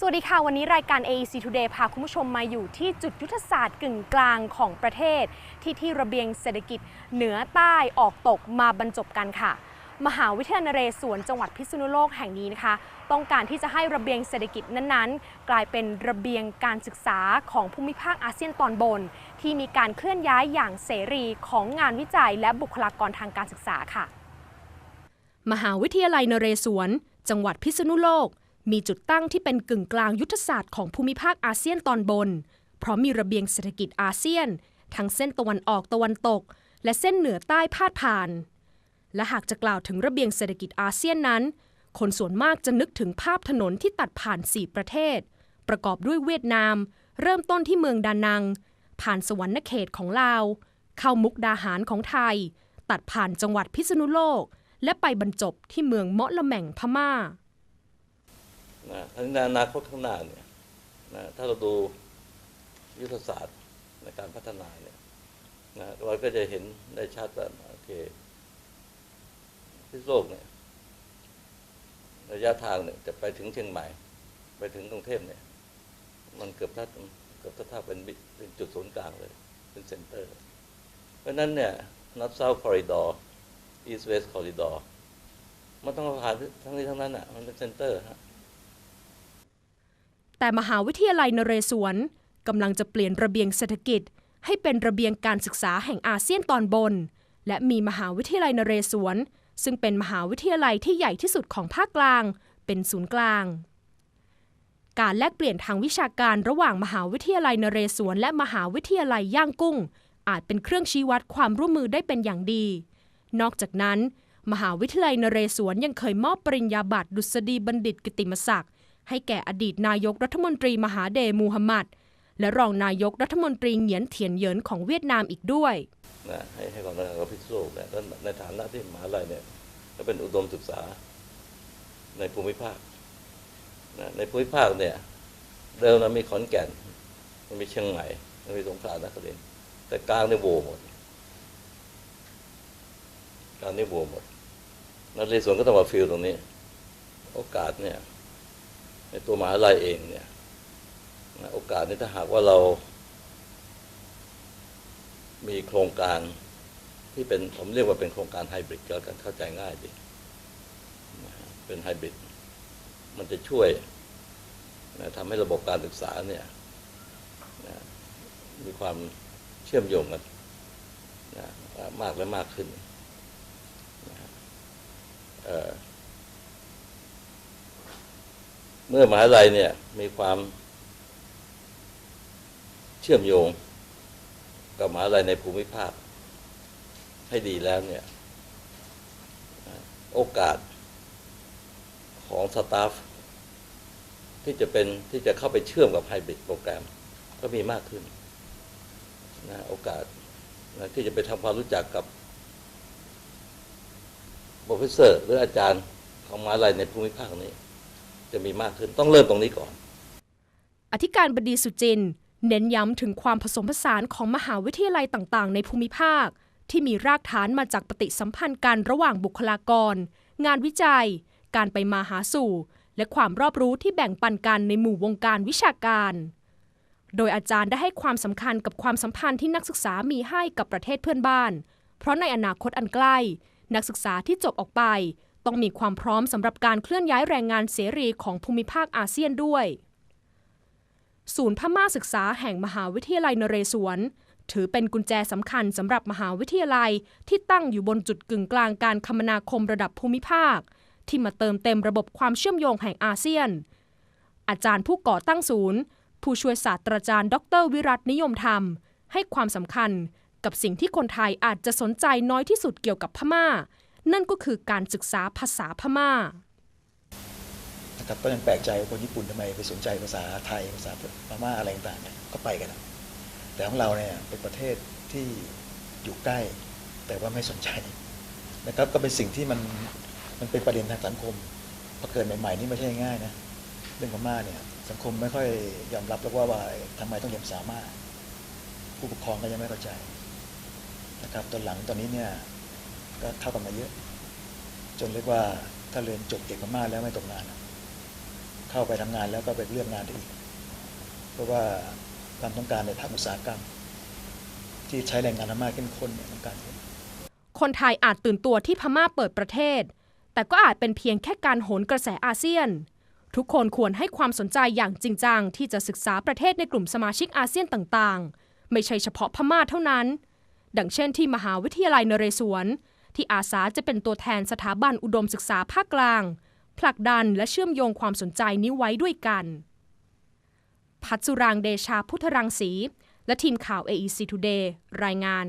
สวัสดีค่ะ วันนี้รายการ AEC Today พาคุณผู้ชมมาอยู่ที่จุดยุทธศาสตร์กึ่งกลางของประเทศ ที่ที่ระเบียงเศรษฐกิจเหนือใต้ออกตกมาบรรจบกันค่ะ มหาวิทยาลัยนเรศวรจังหวัดพิษณุโลกแห่งนี้นะคะ ต้องการที่จะให้ระเบียงเศรษฐกิจนั้นๆ กลายเป็นระเบียงการศึกษาของภูมิภาคอาเซียนตอนบน ที่มีการเคลื่อนย้ายอย่างเสรีของงานวิจัยและบุคลากรทางการศึกษาค่ะ มหาวิทยาลัยนเรศวรจังหวัดพิษณุโลก มีจุดตั้งที่เป็นกึ่งกลางยุทธศาสตร์ของภูมิภาคอาเซียนตอนบน เพราะมีระเบียงเศรษฐกิจอาเซียน ทั้งเส้นตะวันออกตะวันตก และเส้นเหนือใต้พาดผ่าน และหากจะกล่าวถึงระเบียงเศรษฐกิจอาเซียนนั้น คนส่วนมากจะนึกถึงภาพถนนที่ตัดผ่าน 4 ประเทศ ประกอบด้วยเวียดนาม เริ่มต้นที่เมืองดานัง ผ่านสวรรณเขตของลาว เข้ามุกดาหารของไทย ตัดผ่านจังหวัดพิษณุโลก และไปบรรจบที่เมืองเมาะละแม่งพม่า นะทั้งในอนาคตข้างหน้าเนี่ยนะถ้าเราดูยุทธศาสตร์ในการพัฒนาเนี่ยนะเราก็จะเห็นได้ชัดว่าโอเคพิษโลกเนี่ยระยะทางเนี่ยจะไปถึงเชียงใหม่ ไปถึงกรุงเทพเนี่ย มันเกือบถ้าเกือบถ้าถ้าเป็นเป็นจุดศูนย์กลางเลย เป็นเซ็นเตอร์ เพราะนั้นเนี่ย North South Corridor East West Corridor มันต้องผ่านทั้งนี้ทั้งนั้นอะ มันเป็นเซ็นเตอร์ฮะ แต่มหาวิทยาลัยนเรศวรกำลังจะเปลี่ยนระเบียงเศรษฐกิจ ให้เป็นระเบียงการศึกษาแห่งอาเซียนตอนบน และมีมหาวิทยาลัยนเรศวรซึ่งเป็นมหาวิทยาลัยที่ใหญ่ที่สุดของภาคกลาง เป็นศูนย์กลาง การแลกเปลี่ยนทางวิชาการระหว่างมหาวิทยาลัยนเรศวรและมหาวิทยาลัยย่างกุ้ง อาจเป็นเครื่องชี้วัดความร่วมมือได้เป็นอย่างดี นอกจากนั้น มหาวิทยาลัยนเรศวรยังเคยมอบปริญญาบัตรดุษฎีบัณฑิตกิติมศักดิ์ ให้แก่อดีตนายกรัฐมนตรีมหาเดมูฮัมหมัด และรองนายกรัฐมนตรีเหงียนเถียนเหยินของเวียดนามอีกด้วยนะให้ให้ความสำคัญกับพิษณุโลกเนี่ยในฐานะที่มหาลัยเนี่ยก็เป็นอุดมศึกษาในภูมิภาคนะในภูมิภาคเนี่ยเดิมมันมีขอนแก่นมันมีเชียงใหม่มันมีสงขลานครินทร์แต่กลางเนี่ยโหวหมดกลางนี่โหวหมดนักเรียนส่วนก็ต้องมาฟิลตรงนี้ โอกาสเนี่ย ในตัวมหาลัยเองเนี่ยโอกาสนี้ถ้าหากว่าเรา มีโครงการที่เป็นผมเรียกว่าเป็นโครงการไฮบริดก็แล้วกันเข้าใจง่ายดีเป็นไฮบริดมันจะช่วยนะทำให้ระบบการศึกษาเนี่ยนะมีความเชื่อมโยงกันนะมากและมากขึ้นนะฮะ เมื่อมหาลัยเนี่ยมีความเชื่อมโยงกับมหาลัยในภูมิภาค ให้ดีแล้วเนี่ย โอกาสของสตาฟที่จะเป็นที่จะเข้าไปเชื่อมกับไฮบริดโปรแกรม ก็มีมากขึ้นนะโอกาสนะที่จะไปทำความรู้จักกับโปรเฟสเซอร์ หรืออาจารย์ของมหาลัยในภูมิภาคนี้ จะมีมากขึ้นต้องเริ่มตรงนี้ก่อน อธิการบดีสุจิน เน้นย้ำถึงความผสมผสานของมหาวิทยาลัยต่างๆ ในภูมิภาค ที่มีรากฐานมาจากปฏิสัมพันธ์กันระหว่างบุคลากร งานวิจัย การไปมาหาสู่ และความรอบรู้ที่แบ่งปันกันในหมู่วงการวิชาการ โดยอาจารย์ได้ให้ความสำคัญกับความสัมพันธ์ที่นักศึกษามีให้กับประเทศเพื่อนบ้าน เพราะในอนาคตอันใกล้ นักศึกษาที่จบออกไป ต้องมีความพร้อมสำหรับการเคลื่อนย้ายแรงงานเสรีของภูมิภาคอาเซียนด้วย ศูนย์พม่าศึกษาแห่งมหาวิทยาลัยนเรศวร ถือเป็นกุญแจสำคัญสำหรับมหาวิทยาลัยที่ตั้งอยู่บนจุดกึ่งกลางการคมนาคมระดับภูมิภาค ที่มาเติมเต็มระบบความเชื่อมโยงแห่งอาเซียน อาจารย์ผู้ก่อตั้งศูนย์ ผู้ช่วยศาสตราจารย์ ดร วิรัตนิยมธรรม ให้ความสำคัญกับสิ่งที่คนไทยอาจจะสนใจน้อยที่สุดเกี่ยวกับพม่า นั่นก็คือการศึกษาภาษาพม่านะครับก็ยังแปลกใจว่าคนญี่ปุ่นทำไมไปสนใจภาษาไทยภาษาพม่าอะไรต่างๆก็ไปกันนะแต่ของเราเนี่ยเป็นประเทศที่อยู่ใกล้ แต่ว่าไม่สนใจนะครับก็เป็นสิ่งที่มันมันเป็นประเด็นทางสังคมพอเกิดใหม่ๆนี่ไม่ใช่ง่ายนะเรื่องพม่าเนี่ยสังคมไม่ค่อยยอมรับแล้วว่าว่าทำไมต้องเรียนภาษามาผู้ปกครองก็ยังไม่เข้าใจนะครับตอนหลังตอนนี้เนี่ย ก็เข้ากันมาเยอะ จนเรียกว่าถ้าเรียนจบเอกพม่าแล้วไม่ตกงาน เข้าไปทำงานแล้วก็ไปเลือกงานได้อีก เพราะว่าความต้องการในทางอุตสาหกรรม ที่ใช้แรงงานมากเข้มข้นเนี่ยต้องการคนไทยอาจตื่นตัวที่พม่าเปิดประเทศ แต่ก็อาจเป็นเพียงแค่การโหนกระแสอาเซียน ทุกคนควรให้ความสนใจอย่างจริงจังที่จะศึกษาประเทศในกลุ่มสมาชิกอาเซียนต่างๆ ไม่ใช่เฉพาะพม่าเท่านั้น ดังเช่นที่มหาวิทยาลัยนเรศวร ที่อาสาจะเป็นตัวแทนสถาบันอุดมศึกษาภาคกลาง ผลักดันและเชื่อมโยงความสนใจนี้ไว้ด้วยกัน พัชสุรางเดชาพุทธรังสี และทีมข่าว AEC Today รายงาน